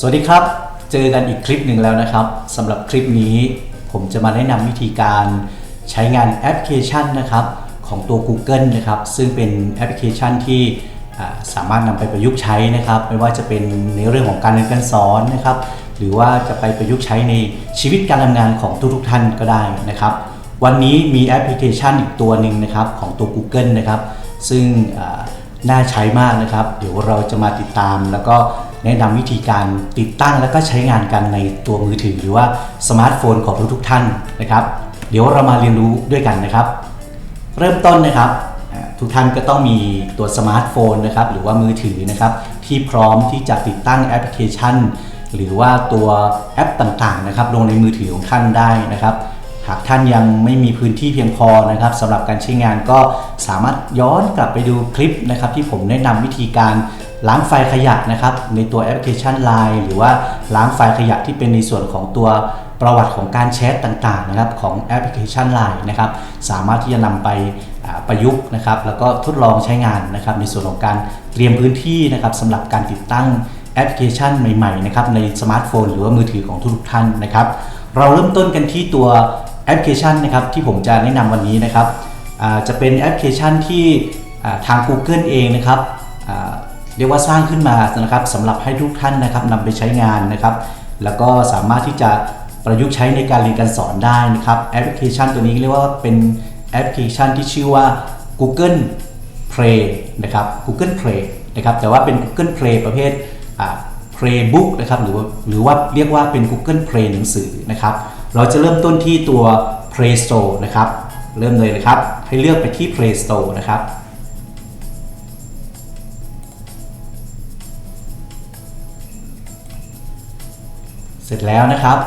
สวัสดีครับ เจอกันอีกคลิปหนึ่งแล้วนะครับสำหรับคลิปนี้ผมจะมาแนะนำวิธีการใช้งานแอปพลิเคชันนะครับของตัว Google นะครับซึ่งเป็นแอปพลิเคชันที่สามารถนำไปประยุกต์ใช้นะครับ ไม่ว่าจะเป็นในเรื่องของการเรียนการสอนนะครับ หรือว่าจะไปประยุกต์ใช้ในชีวิตการทำงานของทุกๆท่านก็ได้นะครับ วันนี้มีแอปพลิเคชันอีกตัวหนึ่งนะครับของตัว Google นะครับ ซึ่งน่าใช้มากนะครับ เดี๋ยวเราจะมาติดตามแล้วก็ แนะนำวิธีการติดตั้งแล้วก็ใช้งานกันในตัวมือถือหรือว่าสมาร์ทโฟนของทุกๆท่านนะครับ เดี๋ยวเรามาเรียนรู้ด้วยกันนะครับ เริ่มต้นนะครับทุกท่านก็ต้องมีตัวสมาร์ทโฟนนะครับหรือว่ามือถือนะครับที่พร้อมที่จะติดตั้งแอปพลิเคชัน หรือว่าตัวแอปต่างๆนะครับลงในมือถือของท่านได้นะครับ หากท่านยังไม่มีพื้นที่เพียงพอนะครับสำหรับการใช้งานก็สามารถย้อนกลับไปดูคลิปนะครับที่ผมแนะนำวิธีการ ล้างไฟล์ขยะนะครับ ในตัวแอปพลิเคชัน Line หรือว่าล้างไฟล์ขยะที่เป็นในส่วนของตัวประวัติของการแชทต่างๆนะครับของแอปพลิเคชัน Line นะครับสามารถที่จะนำไปประยุกต์นะครับแล้วก็ทดลองใช้งานนะครับในส่วนของการเตรียมพื้นที่นะครับสำหรับการติดตั้งแอปพลิเคชันใหม่ๆนะครับในสมาร์ทโฟน หรือว่ามือถือของทุกท่านนะครับเราเริ่มต้นกันที่ตัวแอปพลิเคชันนะครับที่ผมจะแนะนำวันนี้นะครับจะเป็นแอปพลิเคชันที่ทาง Google เองนะครับ เรียกว่าสร้างขึ้นมานะครับสำหรับให้ทุกท่านนะครับนำไปใช้งานนะครับ แล้วก็สามารถที่จะประยุกต์ใช้ในการเรียนการสอนได้นะครับแอปพลิเคชันตัวนี้เรียกว่าเป็นแอปพลิเคชันที่ชื่อว่า Google Play นะครับ Google Play นะครับแต่ว่าเป็น Google Play ประเภทอ่า Playbook นะครับหรือว่าหรือว่าเรียกว่าเป็น Google Play หนังสือนะครับ เราจะเริ่มต้นที่ตัว Play Store นะครับ เริ่มเลยนะครับ ให้เลือกไปที่ Play Store นะครับ เสร็จแล้วนะครับ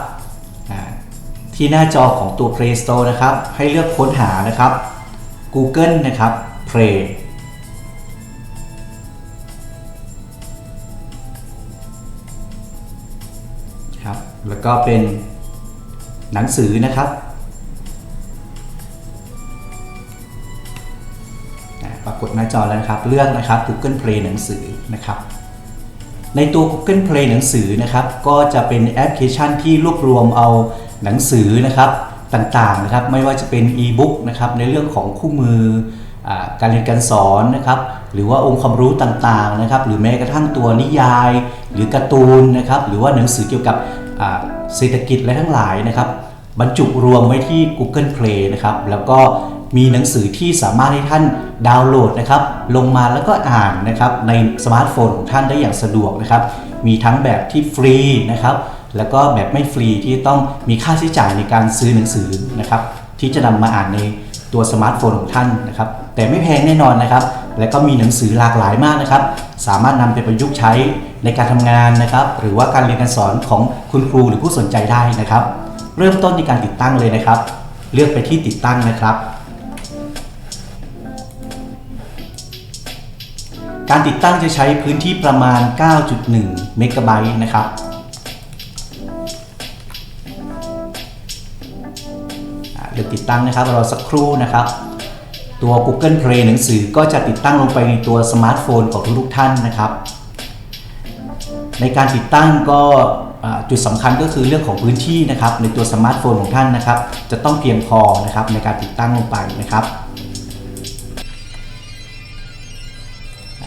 ที่หน้าจอของตัว Play Store นะครับ ให้เลือกค้นหานะครับ Google นะครับ Play ครับแล้วก็เป็นหนังสือนะครับอ่าปรากฏหน้าจอแล้วนะครับ เลือกนะครับ Google Play หนังสือนะครับ ในตัว Google Play หนังสือนะครับ ก็จะเป็นแอปพลิเคชันที่รวบรวมเอาหนังสือนะครับต่างๆนะครับ ไม่ว่าจะเป็นอีบุ๊กนะครับในเรื่องของคู่มืออการเรียนการสอนนะครับ หรือว่าองค์ความรู้ต่างๆนะครับ หรือแม้กระทั่งตัวนิยาย หรือการ์ตูนนะครับ หรือว่าหนังสือเกี่ยวกับเศรษฐกิจและทั้งหลายนะครับ บรรจุรวมไว้ที่ Google Play นะครับ แล้วก็ มีหนังสือที่สามารถให้ท่านดาวน์โหลดนะครับ ลงมาแล้วก็อ่านนะครับในสมาร์ทโฟนของท่านได้อย่างสะดวกนะครับ มีทั้งแบบที่ฟรีนะครับ แล้วก็แบบไม่ฟรีที่ต้องมีค่าใช้จ่ายในการซื้อหนังสือนะครับ ที่จะนำมาอ่านในตัวสมาร์ทโฟนของท่านนะครับ แต่ไม่แพงแน่นอนนะครับ และก็มีหนังสือหลากหลายมากนะครับ สามารถนำไปประยุกต์ใช้ในการทำงานนะครับ หรือว่าการเรียนการสอนของคุณครูหรือผู้สนใจได้นะครับ เริ่มต้นในการติดตั้งเลยนะครับ เลือกไปที่ติดตั้งนะครับ การติดตั้งจะใช้พื้นที่ประมาณ 9.1 เมกะไบต์นะครับ เลือกติดตั้งนะครับรอสักครู่นะครับ ตัว Google Play หนังสือก็จะติดตั้งลงไปในตัวสมาร์ทโฟนของทุกท่านนะครับ ในการติดตั้งก็จุดสำคัญก็คือเรื่องของพื้นที่นะครับ ในตัวสมาร์ทโฟนของท่านนะครับ จะต้องเพียงพอนะครับในการติดตั้งลงไปนะครับ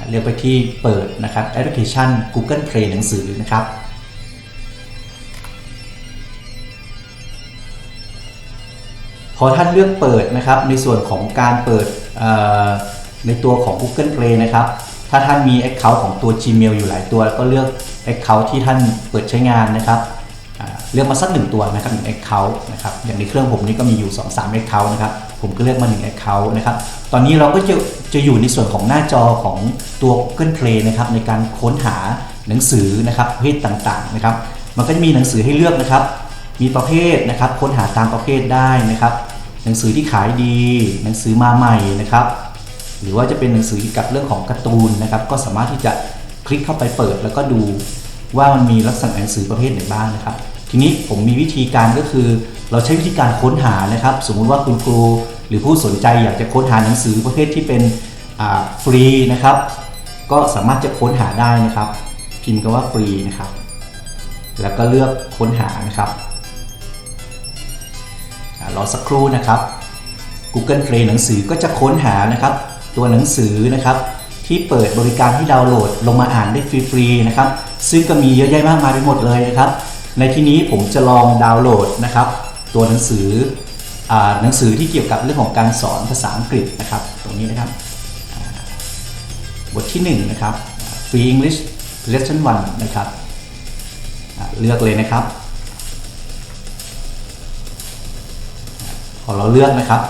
เลือกไปที่เปิดนะครับแอปพลิเคชัน Google Play หนังสือนะครับพอท่านเลือกเปิดนะครับในส่วนของการเปิดในตัวของ Google Play นะครับ ถ้าท่านมี Account ของตัว Gmail อยู่หลายตัว ก็เลือก Account ที่ท่านเปิดใช้งานนะครับเลือกมาสักหนึ่งตัวนะครับหนึ่ง Account นะครับอย่างในเครื่องผมนี่ก็มีอยู่ 2-3 Account นะครับ ผมก็เลือกมา1 Account นะครับตอนนี้เราก็จะจะอยู่ในส่วนของหน้าจอของตัว Google Play นะครับในการค้นหาหนังสือนะครับประเภทต่างๆนะครับ มันก็จะมีหนังสือให้เลือกนะครับ มีประเภทนะครับค้นหาตามประเภทได้นะครับ หนังสือที่ขายดี หนังสือมาใหม่นะครับหรือว่าจะเป็นหนังสือเกี่ยวกับเรื่องของการ์ตูนนะครับ ก็สามารถที่จะคลิกเข้าไปเปิด แล้วก็ดูว่ามันมีลักษณะหนังสือประเภทไหนบ้างนะครับ ทีนี้ผมมีวิธีการก็คือ เราใช้วิธีการค้นหานะครับ สมมุติว่าคุณครู หรือผู้สนใจอยากจะค้นหาหนังสือประเภทที่เป็นฟรีนะครับ ก็สามารถจะค้นหาได้นะครับ พิมพ์คำว่าฟรีนะครับ แล้วก็เลือกค้นหานะครับรอสักครู่นะครับ Google Play หนังสือก็จะค้นหานะครับ ตัวหนังสือนะครับที่เปิดบริการให้ดาวน์โหลดลงมาอ่านได้ฟรีๆนะครับ ซึ่งก็มีเยอะแยะมากมายไปหมดเลยนะครับ ในที่นี้ผมจะลองดาวน์โหลดนะครับ ตัวหนังสือ หนังสือที่เกี่ยวกับเรื่องของการสอนภาษาอังกฤษนะครับ ตรงนี้นะครับ บทที่1นะครับ Free English Lesson 1 นะครับ เลือกเลยนะครับ พอเราเลือกนะครับ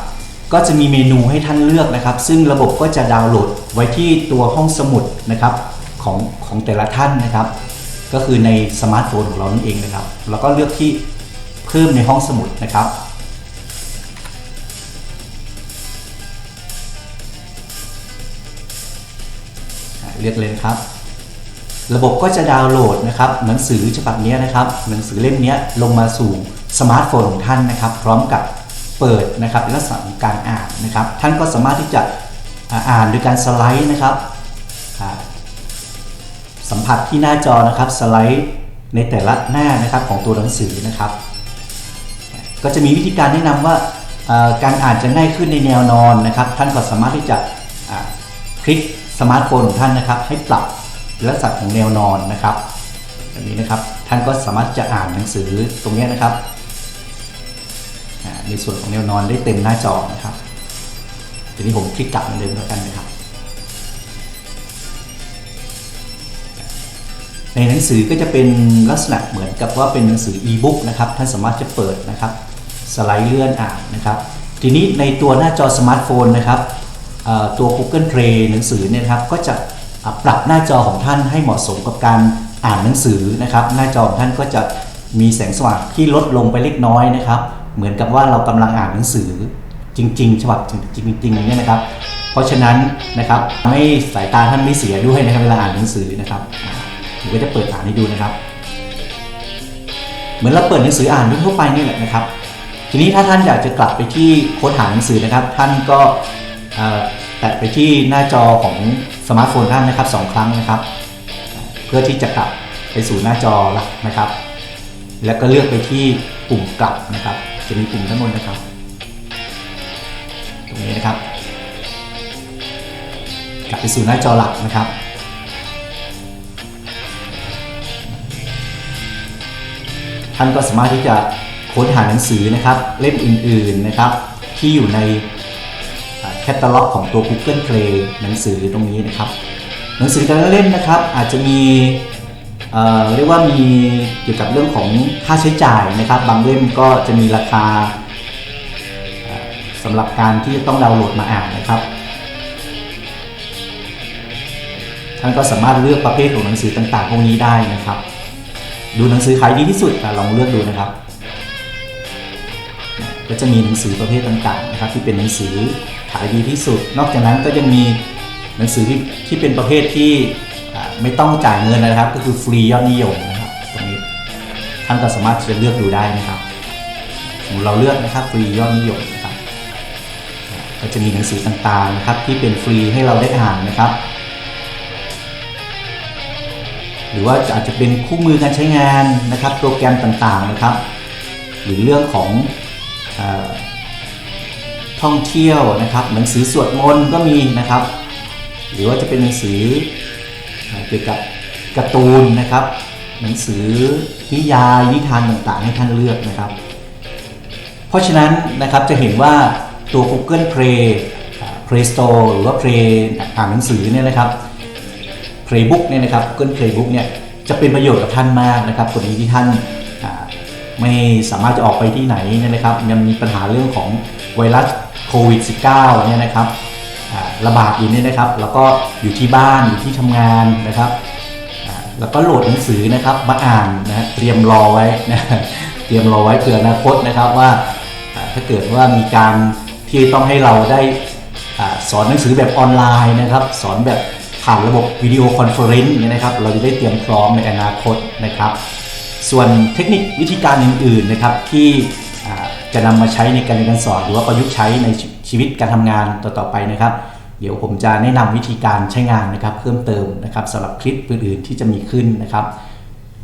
ก็จะมีเมนูให้ท่านเลือกนะครับ ซึ่งระบบก็จะดาวน์โหลดไว้ที่ตัวห้องสมุดนะครับของของแต่ละท่านนะครับ ก็คือในสมาร์ทโฟนของเรานั่นเองนะครับ แล้วก็เลือกที่เพิ่มในห้องสมุดนะครับ เลือกเลยครับ ระบบก็จะดาวน์โหลดนะครับหนังสือฉบับนี้นะครับ หนังสือเล่มนี้ลงมาสู่สมาร์ทโฟนของท่านนะครับ พร้อมกับเปิดนะครับลักษณะของการอ่านนะครับ ท่านก็สามารถที่จะอ่าอานโดยการสไลด์นะครับสัมผัสที่หน้าจอนะครับสไลด์ในแต่ละหน้านะครับของตัวหนังสือนะครับ ก็จะมีวิธีการแนะนำว่าการอ่านจะง่ายขึ้นในแนวนอนนะครับ ท่านก็สามารถที่จะคลิก สมาร์ทโฟนของท่านนะครับ ให้ปรับลักษณะของแนวนอนนะครับแบบนี้นะครับท่านก็สามารถจะอ่านหนังสือตรงนี้นะครับในส่วนของแนวนอนได้เต็มหน้าจอนะครับทีนี้ผมคลิกกลับเหมือนเดิมแล้วกันนะครับ ในหนังสือก็จะเป็นลักษณะเหมือนกับว่าเป็นหนังสืออีบุ๊กนะครับท่านสามารถจะเปิดนะครับ สไลด์เลื่อนอ่านนะครับ ทีนี้ในตัวหน้าจอสมาร์ทโฟนนะครับ ตัว Google Play หนังสือเนี่ยครับก็จะปรับหน้าจอของท่านให้เหมาะสมกับการอ่านหนังสือนะครับหน้าจอของท่านก็จะมีแสงสว่างที่ลดลงไปเล็กน้อยนะครับ เหมือนกับว่าเรากำลังอ่านหนังสือจริง ๆ ฉบับจริงๆเนี่ยนะครับ เพราะฉะนั้นนะครับไม่สายตาท่านไม่เสียด้วยนะครับเวลาอ่านหนังสือนะครับผมก็จะเปิดอ่านให้ดูนะครับ เหมือนเราเปิดหนังสืออ่านทั่วไปนี่แหละนะครับ ทีนี้ถ้าท่านอยากจะกลับไปที่ค้นหาหนังสือนะครับ ท่านก็ แตะไปที่หน้าจอของสมาร์ทโฟนท่านนะครับสองครั้งนะครับ เพื่อที่จะกลับไปสู่หน้าจอหลักนะครับ แล้วก็เลือกไปที่ปุ่มกลับนะครับ จะมีปุ่มด้านบนนะครับ ตรงนี้นะครับ กลับไปสู่หน้าจอหลักนะครับท่านก็สามารถที่จะค้นหาหนังสือนะครับ เล่มอื่นๆนะครับ ที่อยู่ใน แคตตาล็อกของตัว Google Play หนังสือตรงนี้นะครับ หนังสือแต่ละเล่มนะครับ อาจจะมีเเรียกว่ามีเกี่ยวกับเรื่องของค่าใช้จ่ายนะครับ บางเล่มก็จะมีราคาสำหรับการที่ต้องดาวน์โหลดมาอ่านนะครับท่านก็สามารถเลือกประเภทของหนังสือต่างๆ พวกนี้ได้นะครับ ดูหนังสือขายดีที่สุดลองเลือกดูนะครับ ก็จะมีหนังสือประเภทต่างๆนะครับ ที่เป็นหนังสือ ขายดีที่สุด นอกจากนั้นก็ยังมีหนังสือที่ที่เป็นประเภทที่ไม่ต้องจ่ายเงินนะครับ ก็คือฟรียอดนิยมนะครับตรงนี้ท่านก็สามารถจะเลือกดูได้นะครับเราเลือกนะครับฟรียอดนิยมนะครับก็จะมีหนังสือต่างๆนะครับที่เป็นฟรีให้เราได้อ่านนะครับ หรือว่าอาจจะเป็นคู่มือการใช้งานนะครับ โปรแกรมต่างๆนะครับ หรือเรื่องของอ ท่องเที่ยวนะครับหนังสือสวดมนต์ก็มีนะครับ หรือว่าจะเป็นหนังสือเกี่ยวกับการ์ตูนนะครับ หนังสือนิยายนิทานต่างๆ ให้ท่านเลือกนะครับ เพราะฉะนั้นนะครับจะเห็นว่าตัว Google Play Play Store หรือว่า Play อ่านหนังสือเนี่ยนะครับ Playbook เนี่ยนะครับ Google Playbook เนี่ยจะเป็นประโยชน์กับท่านมากนะครับกรณีที่ท่านไม่สามารถจะออกไปที่ไหนนะครับยังมีปัญหาเรื่องของไวรัส ควิด -19 เนี่ยนะครับระบาดอยู่เนี่ยนะครับ แล้วก็อยู่ที่บ้านอยู่ที่ทำงานนะครับ แล้วก็โหลดหนังสือนะครับมาอ่านนะเตรียมรอไว้นะเตรียมรอไว้เผื่ออนาคตนะครับว่าถ้าเกิดว่ามีการที่ต้องให้เราได้สอนหนังสือแบบออนไลน์นะครับ สอนแบบผ่านระบบวิดีโอคอนเฟอเรนซ์เนี่ยนะครับ เราจะได้เตรียมพร้อมในอนาคตนะครับ ส่วนเทคนิควิธีการอื่นๆนะครับที่ จะนำมาใช้ในการเรียนการสอน หรือว่าประยุกต์ใช้ในชีวิตการทำงานต่อๆไปนะครับ เดี๋ยวผมจะแนะนำวิธีการใช้งานนะครับ เพิ่มเติมนะครับสำหรับคลิปอื่นๆที่จะมีขึ้นนะครับ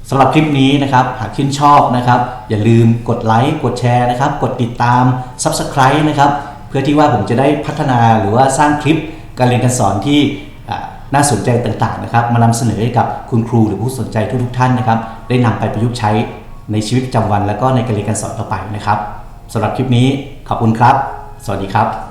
สำหรับคลิปนี้นะครับหากชื่นชอบนะครับ อย่าลืมกดไลค์กดแชร์นะครับ กดติดตาม Subscribe นะครับ เพื่อที่ว่าผมจะได้พัฒนาหรือว่าสร้างคลิปการเรียนการสอนที่น่าสนใจต่างๆนะครับ มานำเสนอให้กับคุณครูหรือผู้สนใจทุกๆท่านนะครับ ได้นำไปประยุกต์ใช้ในชีวิตประจำวัน แล้วก็ในการเรียนการสอนต่อไปนะครับ สำหรับคลิปนี้ขอบคุณครับ สวัสดีครับ